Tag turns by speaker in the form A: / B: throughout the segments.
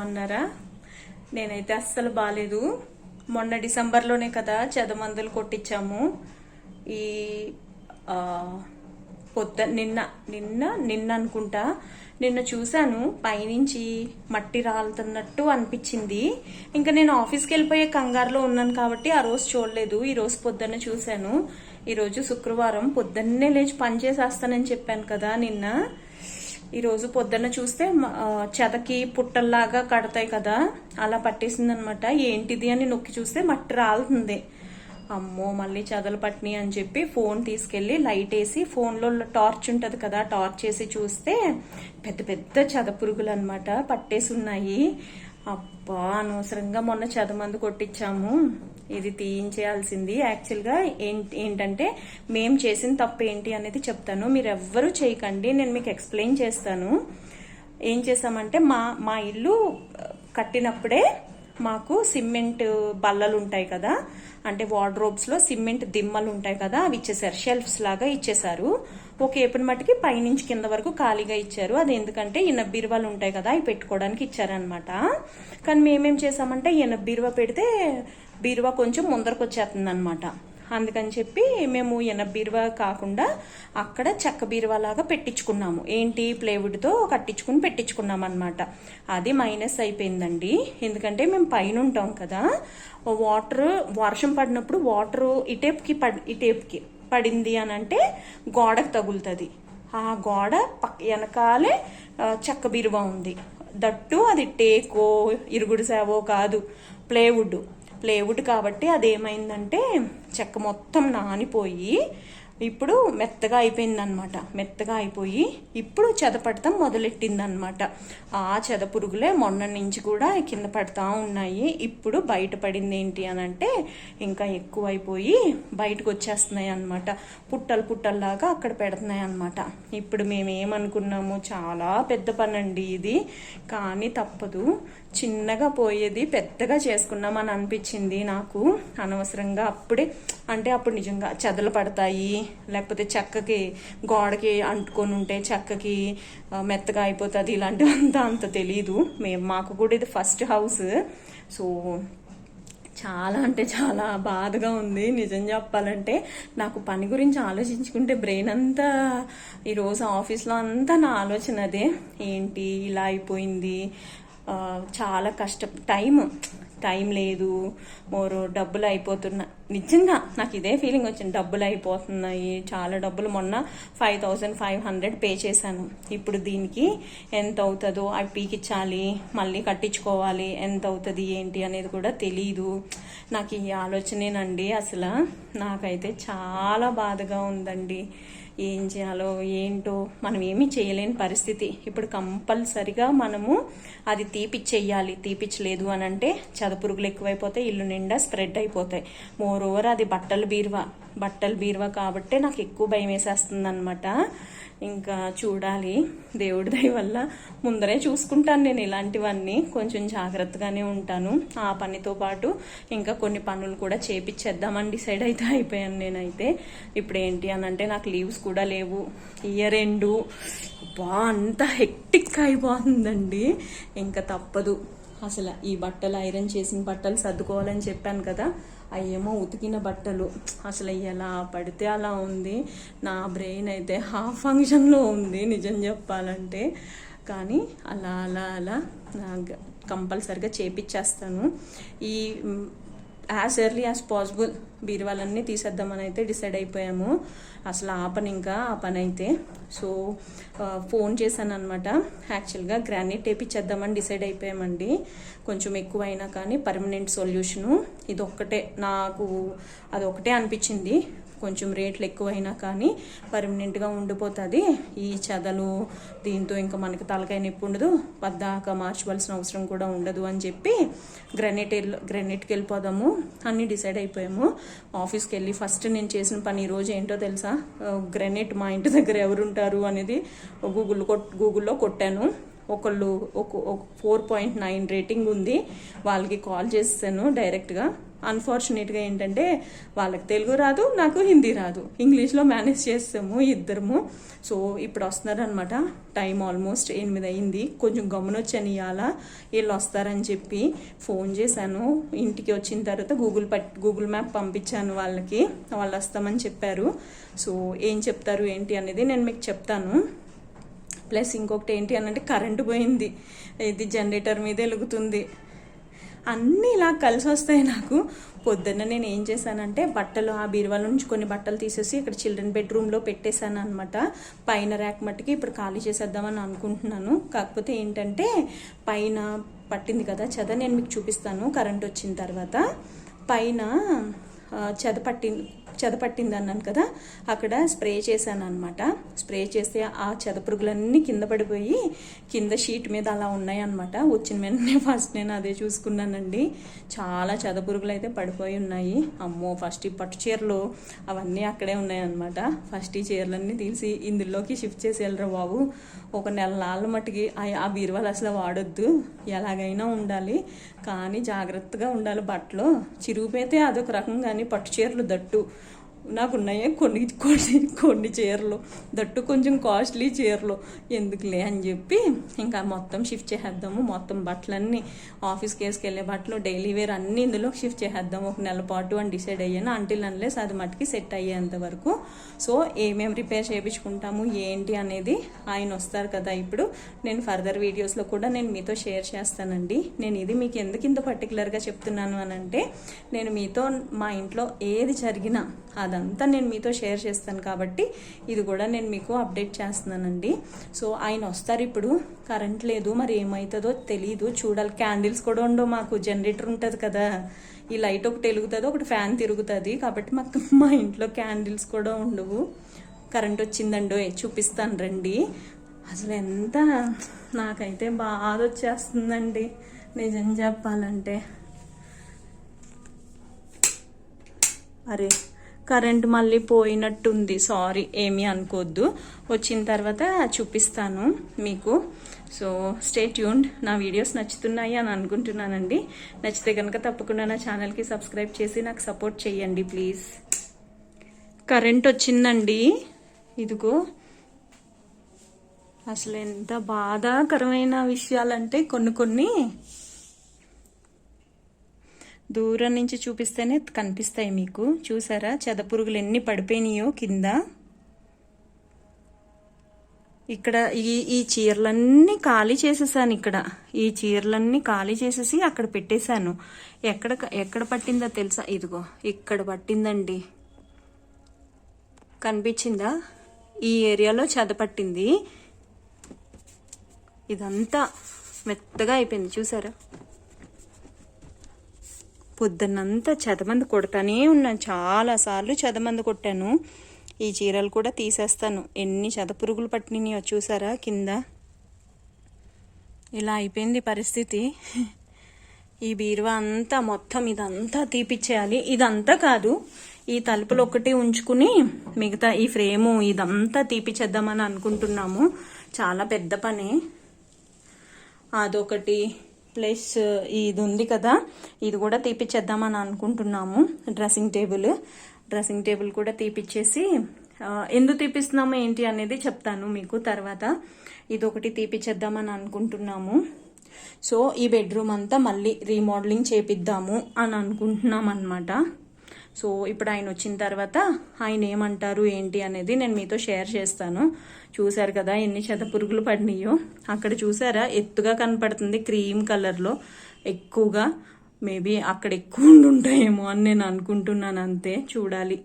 A: బాగున్నారా? నేనైతే అస్సలు బాగాలేదు మొన్న డిసెంబర్లోనే కదా చెదమందులు కొట్టించాము. ఈ పొద్దు నిన్న నిన్న నిన్న అనుకుంటా. నిన్న చూశాను పైనుంచి మట్టి రాలుతున్నట్టు అనిపించింది. ఇంకా నేను ఆఫీస్కి వెళ్ళిపోయే కంగారులో ఉన్నాను కాబట్టి ఆ రోజు చూడలేదు. ఈ రోజు పొద్దున్న చూశాను. ఈరోజు శుక్రవారం పొద్దున్నే లేచి పని చేసేస్తానని చెప్పాను కదా నిన్న. ఈరోజు పొద్దున్న చూస్తే చెదకి పుట్టల్లాగా కడతాయి కదా అలా పట్టేసింది అనమాట ఏంటిది అని నొక్కి చూస్తే మట్టి రాలుతుంది. అమ్మో మళ్ళీ చెదలు పట్టినాయి అని చెప్పి ఫోన్ తీసుకెళ్ళి లైట్ వేసి ఫోన్లో టార్చ్ ఉంటుంది కదా టార్చ్ వేసి చూస్తే పెద్ద పెద్ద చెద పురుగులు అనమాట పట్టేసి ఉన్నాయి అబ్బా అనవసరంగా మొన్న చెదమందు కొట్టించాము. ఇది తీయించేయాల్సింది. యాక్చువల్గా ఏంటి ఏంటంటే మేము చేసిన తప్పు ఏంటి అనేది చెప్తాను. మీరు ఎవ్వరూ చేయకండి. నేను మీకు ఎక్స్ప్లెయిన్ చేస్తాను. ఏం చేసామంటే మా మా ఇల్లు కట్టినప్పుడే మాకు సిమెంట్ బల్లలు ఉంటాయి కదా. అంటే వార్డ్రోబ్స్లో సిమెంట్ దిమ్మలు ఉంటాయి కదా. అవి ఇచ్చేసారు. షెల్ఫ్స్ లాగా ఇచ్చేసారు. ఒక ఏపటి మట్టుకి పైనుంచి కింద వరకు ఖాళీగా ఇచ్చారు. అది ఎందుకంటే ఈయన బీరువాలు ఉంటాయి కదా అవి పెట్టుకోవడానికి ఇచ్చారనమాట కానీ మేమేం చేసామంటే ఈయన బీరువా పెడితే బీరువా కొంచెం ముందరకు వచ్చేస్తుంది అనమాట అందుకని చెప్పి మేము ఎన బీరువా కాకుండా అక్కడ చెక్క బీరువా లాగా పెట్టించుకున్నాము. ఏంటి? ప్లేవుడ్తో కట్టించుకుని పెట్టించుకున్నాం అనమాట అది మైనస్ అయిపోయిందండి. ఎందుకంటే మేము పైన ఉంటాం కదా వాటర్ వర్షం పడినప్పుడు వాటర్ ఇటేపుకి పడి ఇటేపుకి పడింది అని అంటే గోడకు తగులుతుంది. ఆ గోడ పక్క వెనకాలే చెక్క బీరువా ఉంది. దట్టు అది టేకో ఇరుగుడు సేవో కాదు ప్లేవుడ్. ప్లేవుడ్ కాబట్టి అదేమైందంటే చెక్క మొత్తం నానిపోయి ఇప్పుడు మెత్తగా అయిపోయిందనమాట మెత్తగా అయిపోయి ఇప్పుడు చెద పడతాం మొదలెట్టింది అనమాట ఆ చెద పురుగులే మొన్న నుంచి కూడా కింద పడతా ఉన్నాయి. ఇప్పుడు బయట పడింది ఏంటి అని అంటే ఇంకా ఎక్కువైపోయి బయటకు వచ్చేస్తున్నాయి అనమాట పుట్టలు పుట్టల్లాగా అక్కడ పెడుతున్నాయి అనమాట ఇప్పుడు మేము ఏమనుకున్నాము చాలా పెద్ద పని అండి ఇది. కానీ తప్పదు. చిన్నగా పోయేది పెద్దగా చేసుకున్నామని అనిపించింది నాకు. అనవసరంగా అప్పుడే అంటే అప్పుడు నిజంగా చెదలు పడతాయి లేకపోతే చెక్కకి గోడకి అంటుకొని ఉంటే చెక్కకి మెత్తగా అయిపోతుంది ఇలాంటివంతా అంత తెలీదు. మేము మాకు కూడా ఇది ఫస్ట్ హౌస్. సో చాలా అంటే చాలా బాధగా ఉంది. నిజం చెప్పాలంటే నాకు పని గురించి ఆలోచించుకుంటే బ్రెయిన్ అంతా ఈరోజు ఆఫీస్లో అంతా నా ఆలోచన అదే ఏంటి ఇలా అయిపోయింది? చాలా కష్టం. టైం టైం లేదు. మోరు డబ్బులు అయిపోతున్నా. నిజంగా నాకు ఇదే ఫీలింగ్ వచ్చింది. డబ్బులు అయిపోతున్నాయి. చాలా డబ్బులు మొన్న five thousand five hundred pay చేశాను. ఇప్పుడు దీనికి ఎంత అవుతుందో అవి పీకిచ్చాలి. మళ్ళీ కట్టించుకోవాలి. ఎంత అవుతుంది ఏంటి అనేది కూడా తెలీదు. నాకు ఈ ఆలోచనేనండి. అసలు నాకైతే చాలా బాధగా ఉందండి. ఏం చేయాలో ఏంటో మనం ఏమీ చేయలేని పరిస్థితి. ఇప్పుడు కంపల్సరిగా మనము అది తీపిచ్చేయాలి. తీపిచ్చలేదు అని అంటే చదపురుగులు ఎక్కువైపోతాయి ఇల్లు నిండా స్ప్రెడ్ అయిపోతాయి. మోర్ ఓవర్ అది బట్టల బీరువా. బట్టల బీరువా కాబట్టే నాకు ఎక్కువ భయం వేసేస్తుంది అనమాట ఇంకా చూడాలి. దేవుడి దయ వల్ల ముందరే చూసుకుంటాను నేను ఇలాంటివన్నీ. కొంచెం జాగ్రత్తగానే ఉంటాను. ఆ పనితో పాటు ఇంకా కొన్ని పనులు కూడా చేపించేద్దామని డిసైడ్ అయితే అయిపోయాను నేనైతే. ఇప్పుడు ఏంటి అని అంటే నాకు లీవ్స్ కూడా లేవు. ఇయర్ ఎండు. బా అంత హెక్టిక్ అయిపోతుందండి. ఇంకా తప్పదు. అసలు ఈ బట్టలు ఐరన్ చేసిన బట్టలు సర్దుకోవాలని చెప్పాను కదా. అయ్యేమో ఉతికిన బట్టలు. అసలు ఎలా పడితే అలా ఉంది. నా బ్రెయిన్ అయితే హాఫ్ ఫంక్షన్లో ఉంది నిజం చెప్పాలంటే. కానీ అలా అలా అలా కంపల్సరిగా చేపిచ్చేస్తాను. ఈ యాజ్ ఎర్లీ యాజ్ పాసిబుల్ బీరువాలన్నీ తీసేద్దామని అయితే డిసైడ్ అయిపోయాము. అసలు ఆ పని ఇంకా ఆ పని అయితే సో ఫోన్ చేశాను అనమాట యాక్చువల్గా గ్రానైట్ వేపించేద్దామని డిసైడ్ అయిపోయామండి. కొంచెం ఎక్కువైనా కానీ పర్మనెంట్ సొల్యూషను ఇది ఒక్కటే నాకు అది ఒకటే అనిపించింది. కొంచెం రేట్లు ఎక్కువైనా కానీ పర్మనెంట్గా ఉండిపోతుంది. ఈ చెదలు దీంతో ఇంకా మనకి తలకాయ నొప్పి ఉండదు. పద్దాక మార్చవలసిన అవసరం కూడా ఉండదు అని చెప్పి గ్రానైట్ గ్రానైట్కి వెళ్ళిపోదాము. అన్నీ డిసైడ్ అయిపోయాము. ఆఫీస్కి వెళ్ళి ఫస్ట్ నేను చేసిన పని ఈరోజు ఏంటో తెలుసా? గ్రానైట్ మా ఇంటి దగ్గర ఎవరుంటారు అనేది గూగుల్ కొట్ గూగుల్లో కొట్టాను. ఒకళ్ళు ఒక ఫోర్ పాయింట్ నైన్ రేటింగ్ ఉంది. వాళ్ళకి కాల్ చేస్తాను డైరెక్ట్గా. అన్ఫార్చునేట్గా ఏంటంటే వాళ్ళకి తెలుగు రాదు నాకు హిందీ రాదు. ఇంగ్లీష్లో మేనేజ్ చేస్తాము ఇద్దరము. సో ఇప్పుడు వస్తున్నారనమాట టైం ఆల్మోస్ట్ ఎనిమిది అయింది. కొంచెం గమనొచ్చాను ఇవాళ వీళ్ళు వస్తారని చెప్పి ఫోన్ చేశాను. ఇంటికి వచ్చిన తర్వాత గూగుల్ పట్ గూగుల్ మ్యాప్ పంపించాను వాళ్ళకి. వాళ్ళు వస్తామని చెప్పారు. సో ఏం చెప్తారు ఏంటి అనేది నేను మీకు చెప్తాను. ప్లస్ ఇంకొకటి ఏంటి అని అంటే కరెంటు పోయింది. ఇది జనరేటర్ మీద వెలుగుతుంది అన్నీ ఇలా కలిసి వస్తాయి నాకు. పొద్దున్న నేను ఏం చేశానంటే బట్టలు ఆ బీరువాల నుంచి కొన్ని బట్టలు తీసేసి ఇక్కడ చిల్డ్రన్ బెడ్రూమ్లో పెట్టేశాను అనమాట పైన ర్యాక్ మట్టుకి ఇప్పుడు ఖాళీ చేసేద్దామని అనుకుంటున్నాను. కాకపోతే ఏంటంటే పైన పట్టింది కదా చెద నేను మీకు చూపిస్తాను కరెంట్ వచ్చిన తర్వాత. పైన చెద పట్టింది చెద పట్టింది అన్నాను కదా అక్కడ స్ప్రే చేశాను అనమాట స్ప్రే చేస్తే ఆ చెద పురుగులన్నీ కింద పడిపోయి కింద షీట్ మీద అలా ఉన్నాయి అనమాట వచ్చిన వెంటనే ఫస్ట్ నేను అదే చూసుకున్నానండి. చాలా చెద పురుగులు అయితే పడిపోయి ఉన్నాయి. అమ్మో ఫస్ట్ ఈ పట్టు చీరలు అవన్నీ అక్కడే ఉన్నాయి అనమాట ఫస్ట్ ఈ చీరలన్నీ తీసి ఇందులోకి షిఫ్ట్ చేసి వెళ్ళరా బాబు. ఒక నెల నాళ్ళ మట్టుకి ఆ- ఆ బీరువాలు అసలు వాడొద్దు. ఎలాగైనా ఉండాలి. కానీ జాగ్రత్తగా ఉండాలి బట్టలు. చిరిగిపోతే అదొక రకం కానీ పట్టు చీరలు దట్టు. నాకు ఉన్నాయి కొన్ని కొన్ని కొన్ని చీరలు. దట్టు కొంచెం కాస్ట్లీ చీరలు. ఎందుకులే అని చెప్పి ఇంకా మొత్తం షిఫ్ట్ చేసేద్దాము. మొత్తం బట్టలన్నీ ఆఫీస్కి వేసుకెళ్ళే బట్టలు డైలీ వేర్ అన్నీ ఇందులో షిఫ్ట్ చేసేద్దాము. ఒక నెల పాటు అని డిసైడ్ అయ్యాను. అంటిల్ అన్లెస్ అది మట్టుకి సెట్ అయ్యేంత వరకు. సో ఏమేమి రిపేర్ చేయించుకుంటాము ఏంటి అనేది ఆయన వస్తారు కదా ఇప్పుడు. నేను ఫర్దర్ వీడియోస్లో కూడా నేను మీతో షేర్ చేస్తానండి. నేను ఇది మీకు ఎందుకు ఇంత పర్టికులర్గా చెప్తున్నాను అని అంటే నేను మీతో మా ఇంట్లో ఏది జరిగినా అదంతా నేను మీతో షేర్ చేస్తాను కాబట్టి ఇది కూడా నేను మీకు అప్డేట్ చేస్తున్నానండి. సో ఆయన వస్తారు ఇప్పుడు. కరెంట్ లేదు మరి ఏమవుతుందో తెలియదు చూడాలి క్యాండిల్స్ కూడా ఉండవు మాకు. జనరేటర్ ఉంటుంది కదా. ఈ లైట్ ఒకటి వెలుగుతుంది ఒకటి ఫ్యాన్ తిరుగుతుంది. కాబట్టి మాకు మా ఇంట్లో క్యాండిల్స్ కూడా ఉండవు. కరెంట్ వచ్చిందండో చూపిస్తాను రండి. అసలు ఎంత నాకైతే బాధ వచ్చేస్తుందండి. నిజం చెప్పాలంటే. అరే కరెంట్ మళ్ళీ పోయినట్టుంది. సారీ ఏమీ అనుకోవద్దు వచ్చిన తర్వాత చూపిస్తాను మీకు. సో స్టే ట్యూన్డ్ నా వీడియోస్ నచ్చుతున్నాయి అని అనుకుంటున్నానండి. నచ్చితే కనుక తప్పకుండా నా ఛానల్కి సబ్స్క్రైబ్ చేసి నాకు సపోర్ట్ చేయండి ప్లీజ్ కరెంట్ వచ్చిందండి. ఇదిగో. అసలు ఎంత బాధాకరమైన విషయాలంటే కొన్ని కొన్ని దూరం నుంచి చూపిస్తేనే కనిపిస్తాయి మీకు. చూసారా? చెదపురుగులు ఎన్ని పడిపోయినాయో కింద. ఇక్కడ ఈ ఈ చీరలన్నీ ఖాళీ చేసేసాను ఇక్కడ. ఈ చీరలన్నీ ఖాళీ చేసేసి అక్కడ పెట్టేశాను. ఎక్కడ ఎక్కడ పట్టిందో తెలుసా? ఇదిగో ఇక్కడ పట్టిందండి. కనిపించిందా? ఈ ఏరియాలో చెద పట్టింది. ఇదంతా మెత్తగా అయిపోయింది. చూసారా? పొద్దున్నంతా చదమంది కొడతానే ఉన్నాను. చాలాసార్లు చదమంది కొట్టాను. ఈ చీరలు కూడా తీసేస్తాను. ఎన్ని చదపురుగులు పట్టినాయో చూసారా కింద? ఇలా అయిపోయింది పరిస్థితి. ఈ బీరువా అంతా మొత్తం ఇదంతా తీపిచ్చేయాలి. ఇదంతా కాదు ఈ తలుపులు ఒకటి ఉంచుకుని మిగతా ఈ ఫ్రేము ఇదంతా తీపిచ్చేద్దామని అనుకుంటున్నాము. చాలా పెద్ద పని. అదొకటి. ప్లస్ ఇది ఉంది కదా. ఇది కూడా తీపిచ్చేద్దామని అనుకుంటున్నాము. Dressing table. డ్రెస్సింగ్ టేబుల్ కూడా తీపిచ్చేసి ఎందుకు తీపిస్తున్నాము ఏంటి అనేది చెప్తాను మీకు తర్వాత. ఇది ఒకటి తీపిచ్చేద్దామని అనుకుంటున్నాము. సో ఈ బెడ్రూమ్ అంతా మళ్ళీ రీమోడలింగ్ చేపిద్దాము అని అనుకుంటున్నాం అనమాట సో ఇప్పుడు ఆయన వచ్చిన తర్వాత ఆయన ఏమంటారు ఏంటి అనేది నేను మీతో షేర్ చేస్తాను. చూశారు కదా ఎన్ని చెత్త పురుగులు పడినాయో. అక్కడ చూసారా ఎత్తుగా కనపడుతుంది క్రీమ్ కలర్లో. ఎక్కువగా మేబీ అక్కడ ఎక్కువ ఉండి ఉంటాయేమో అని నేను అనుకుంటున్నాను అంతే. చూడాలి.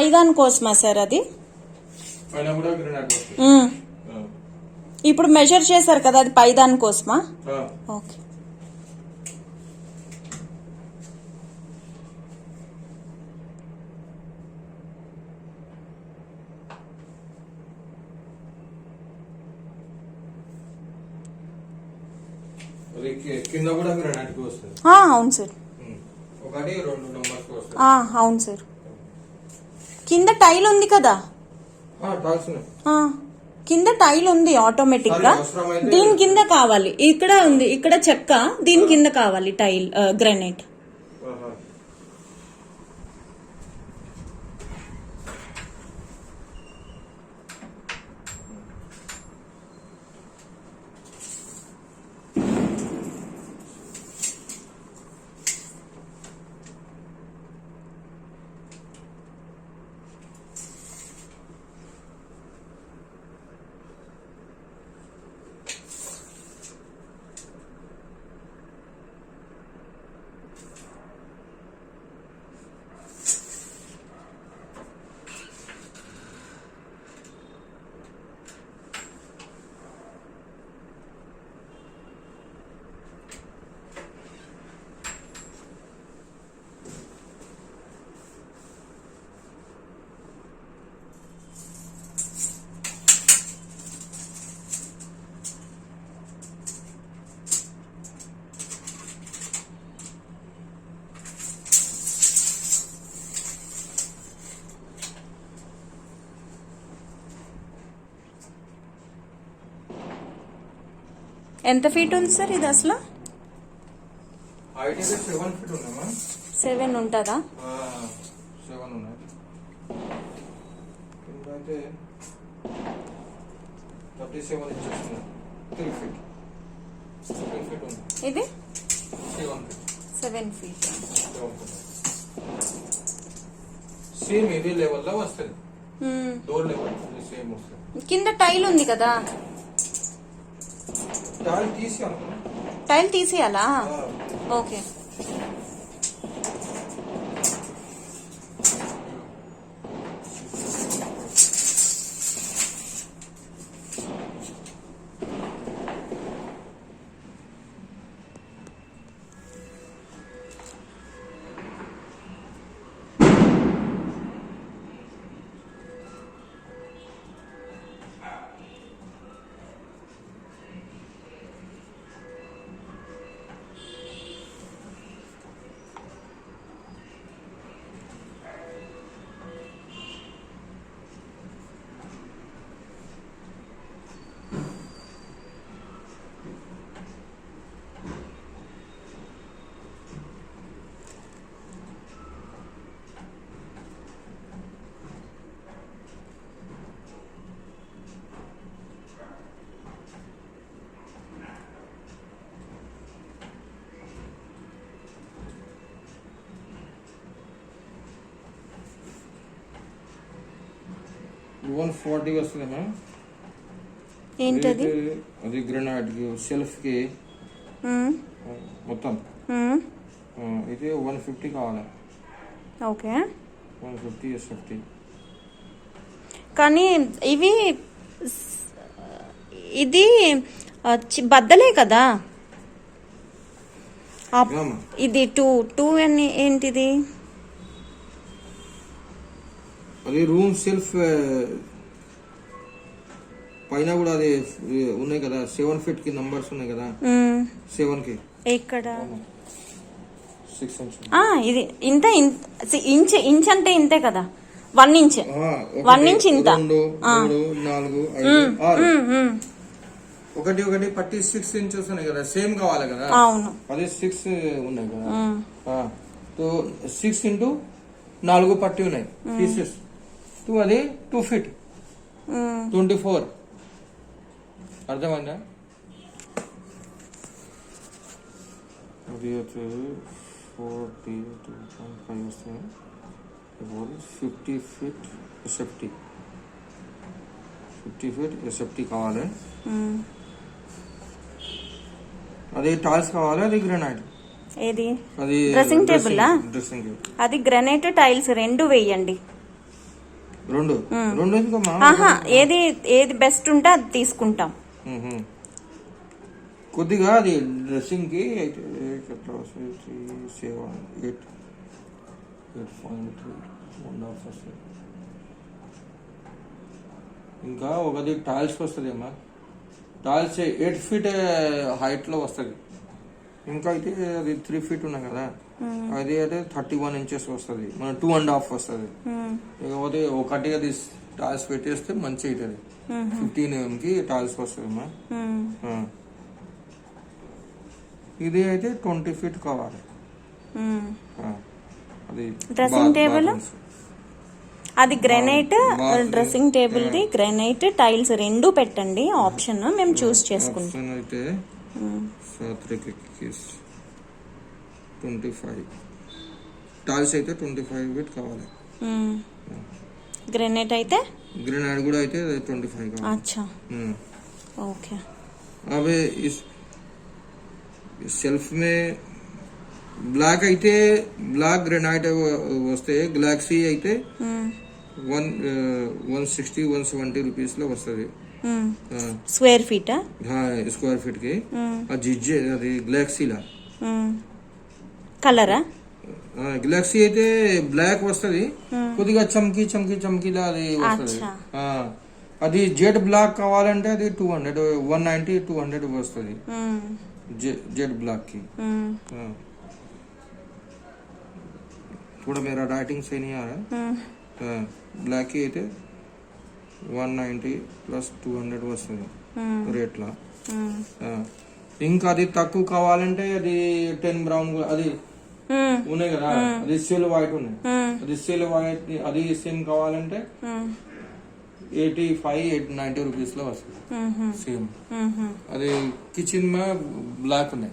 A: పైదాని కోసమా సార్ అది. ఇప్పుడు మెజర్ చేశారు కదా అది పైదాని కోసమా. ఓకే.
B: కింద కూడా వస్తుంది
A: అవును సార్.
B: ఒకటి రెండు నెంబర్స్
A: అవును సార్. కింద టైల్ ఉంది కదా? కింద టైల్ ఉంది
B: ఆటోమేటిక్గా
A: దీని కింద కావాలి. ఇక్కడ ఉంది ఇక్కడ చెక్క దీని కింద కావాలి టైల్ గ్రానైట్
B: ఆహా.
A: ఎంత ఫీట్ ఉంది సార్ ఇది అసలు?
B: సెవెన్
A: ఉంటుందా? ఇది?
B: సెవెన్ ఫీట్ సేమ్ ఇది లెవెల్లో వస్తుంది. డోర్ లెవెల్ సేమ్ వస్తుంది
A: కింద టైల్ ఉంది కదా? టైల్ తీసేయాలా? ఓకే.
B: వన్ ఫార్టీ వస్తుంది మ్యామ్
A: ఏంటది?
B: అది గ్రెనైట్
A: సెల్ఫ్కి.
B: మొత్తం. ఇది వన్ ఫిఫ్టీ కావాలి.
A: Okay.
B: One fifty yes fifty
A: కానీ ఇవి ఇది బద్దలే కదా? ఇది టూ టూ అని ఏంటిది?
B: అది రూమ్ సెల్ఫ్ పైన కూడా అది ఉన్నాయి కదా సెవెన్ ఫీట్కి నంబర్స్ ఉన్నాయి కదా. సెవెన్కి
A: ఇక్కడ
B: సిక్స్ ఇంచ్
A: ఆ, ఇది ఇంత ఇంచ్ ఇంచ్ అంటే ఇంతే కదా. One inch. వన్ ఇంచ్ ఇంత.
B: నాలుగు. ఒకటి ఒకటి పట్టి సిక్స్ ఇంచెస్ ఉన్నాయి కదా. సేమ్ కావాలి కదా.
A: అవును.
B: అదే సిక్స్ ఉన్నాయి కదా. సిక్స్ ఇంటూ నాలుగు పట్టి ఉన్నాయి పీసెస్ టూ అది టూ ఫీట్. Twenty four. అర్థమైందా? అది వచ్చేది ఫోర్టీ టూ పాయింట్ ఫైవ్ వస్తుంది ఇప్పుడు fifty feet SFT. Fifty feet SFT కావాలి. అది టాల్స్ కావాలి అది గ్రెనైట్
A: ఏది?
B: అది
A: table ఆ?
B: డ్రెస్సింగ్
A: అది గ్రనైట్ టైల్స్ రెండు వేయండి.
B: రెండు. రెండు
A: ఆహా ఏది ఏది బెస్ట్ ఉంటే అది తీసుకుంటాం.
B: కొద్దిగా అది డ్రెస్సింగ్కి ఎట్లా eight eight point one half వస్తుంది ఇంకా ఒకది టైల్స్ వస్తుంది అమ్మా టైల్స్ ఎయిట్ ఫీట్ హైట్లో వస్తుంది. ఇంకా అయితే అది త్రీ ఫీట్ ఉన్నాయి కదా. అది అయితే థర్టీ వన్ ఇంచెస్ వస్తుంది. మన టూ అండ్ హాఫ్ వస్తుంది.
A: మ్మ్.
B: ఇకపోతే ఒకటి అది టాల్స్ పెట్టేస్తే మంచి అవుతుంది ఫిఫ్టీన్ ఎంఎం కి టాల్స్ వస్తుంది
A: మ్మ్.
B: ఆ. ఇది అయితే ట్వంటీ ఫీట్ కావాలి. అది
A: table?
B: bathrooms.
A: అది గ్రెనైట్ డ్రెస్సింగ్ టేబుల్ ది గ్రెనైట్ టైల్స్ రెండు పెట్టండి. ఆప్షన్ మేము చూస్ చేసుకుంటాం.
B: అయితే ట్వంటీ ఫైవ్ టాల్స్ అయితే ట్వంటీ ఫైవ్ ఫీట్ కావాలి
A: మ్మ్. గ్రెనైట్ అయితే
B: గ్రెనాడ్ కూడా అయితే ట్వంటీ ఫైవ్ కావాలి
A: అచ్చా
B: हम्म।
A: ఓకే
B: अब इस इस सेल्फ में బ్లాక్ అయితే బ్లాక్ గ్రెనైట్ వస్తే గ్లాక్సీ అయితే
A: మ్మ్.
B: One one sixty one seventy rupees లో వస్తుంది
A: మ్మ్. స్క్వేర్ ఫీటా
B: స్క్వేర్ ఫీట్ కి
A: మ్మ్.
B: ఆ జిజ్జే అది గ్లాక్సీలా
A: మ్మ్. కలరా
B: గ్లాక్సీ అయితే బ్లాక్ వస్తుంది కొద్దిగా చమ్కీ చమ్కీ చమ్కీలా అది వస్తుంది
A: అచ్చా.
B: అది జెడ్ బ్లాక్ కావాలంటే అది two hundred one ninety two hundred వస్తుంది
A: మ్మ్.
B: जेड ब्लॉक की
A: మ్మ్.
B: हाँ। थोड़ा मेरा राइटिंग सही नहीं आ रहा
A: మ్మ్.
B: है బ్లాక్ కి అయితే one ninety plus two hundred వస్తుంది
A: మ్మ్.
B: రేట్లా
A: మ్మ్.
B: ఆ. ఇంకా అది తక్కువ కావాలంటే అది టెన్ బ్రౌన్ అది
A: మ్మ్.
B: ఉన్నాయి కదా? అది సెల్ వైట్ ఉన్నాయి. అది సెల్ వైట్ అది సేమ్ కావాలంటే. ఎయిటీ ఫైవ్ ఎయిట్ నైన్టీ రూపీస్లో వస్తుంది. సేమ్. అది కిచెన్ మే బ్లాక్ ఉన్నాయి.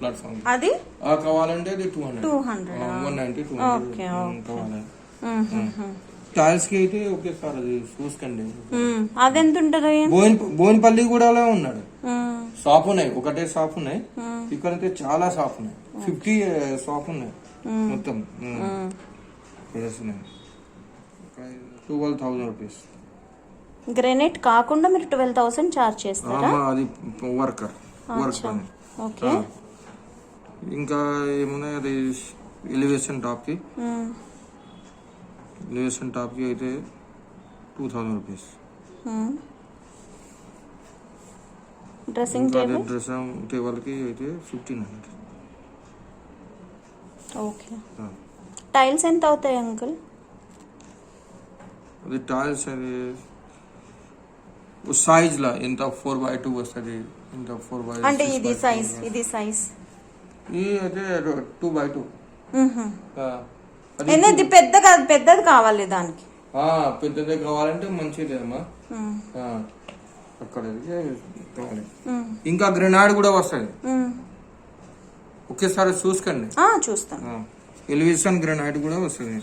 B: ప్లాట్ఫామ్
A: అది?
B: కావాలంటే అది two
A: hundred? Two
B: hundred one ninety
A: two
B: hundred కావాలి. టైల్స్కి అయితే ఓకే సార్ అది చూసుకోండి.
A: మ్మ్. అదెంత ఉంటుంది
B: బోయిన్ బోయినపల్లి కూడా ఉన్నాడు. షాప్ ఉన్నాయి ఒకటే షాప్ ఉన్నాయి. ఇక్కడైతే చాలా షాప్ ఉన్నాయి. ఫిఫ్టీ షాప్ ఉన్నాయి. మొత్తం. ప్లేస్ ఉన్నాయి. Twelve thousand rupees.
A: గ్రెనైట్ కాకుండా మీరు ట్వెల్వ్ థౌసండ్ చార్జ్ చేస్తారా?
B: అది వర్కర్. Work
A: okay.
B: ఇంకా ఏమున్నాయి? అది ఎలివేషన్ టాప్కి
A: మ్మ్.
B: ఎలివేషన్ టాప్కి అయితే
A: two
B: thousand rupees.
A: Dressing
B: table? Dressing టేబుల్కి అయితే ఫిఫ్టీన్ హండ్రెడ్.
A: ఓకే టైల్స్ ఎంత అవుతాయి అంకుల్
B: అది టైల్స్ అది సైజ్ లా ఎంత ఫోర్ బై టూ వస్తుంది ఎంత ఫోర్ బై
A: అంటే ఇది సైజ్ ఇది సైజ్
B: ఇది అయితే టూ బై టూ అది
A: ఇది పెద్ద కాదు పెద్దది కావాలి దానికి?
B: పెద్దదే కావాలంటే మంచిదే అమ్మా. అక్కడ. ఇంకా గ్రెనాడ్ కూడా వస్తుంది. ఒకేసారి చూసుకోండి.
A: చూస్తాను.
B: ఎలివేషన్ గ్రెనాడ్ కూడా వస్తుంది.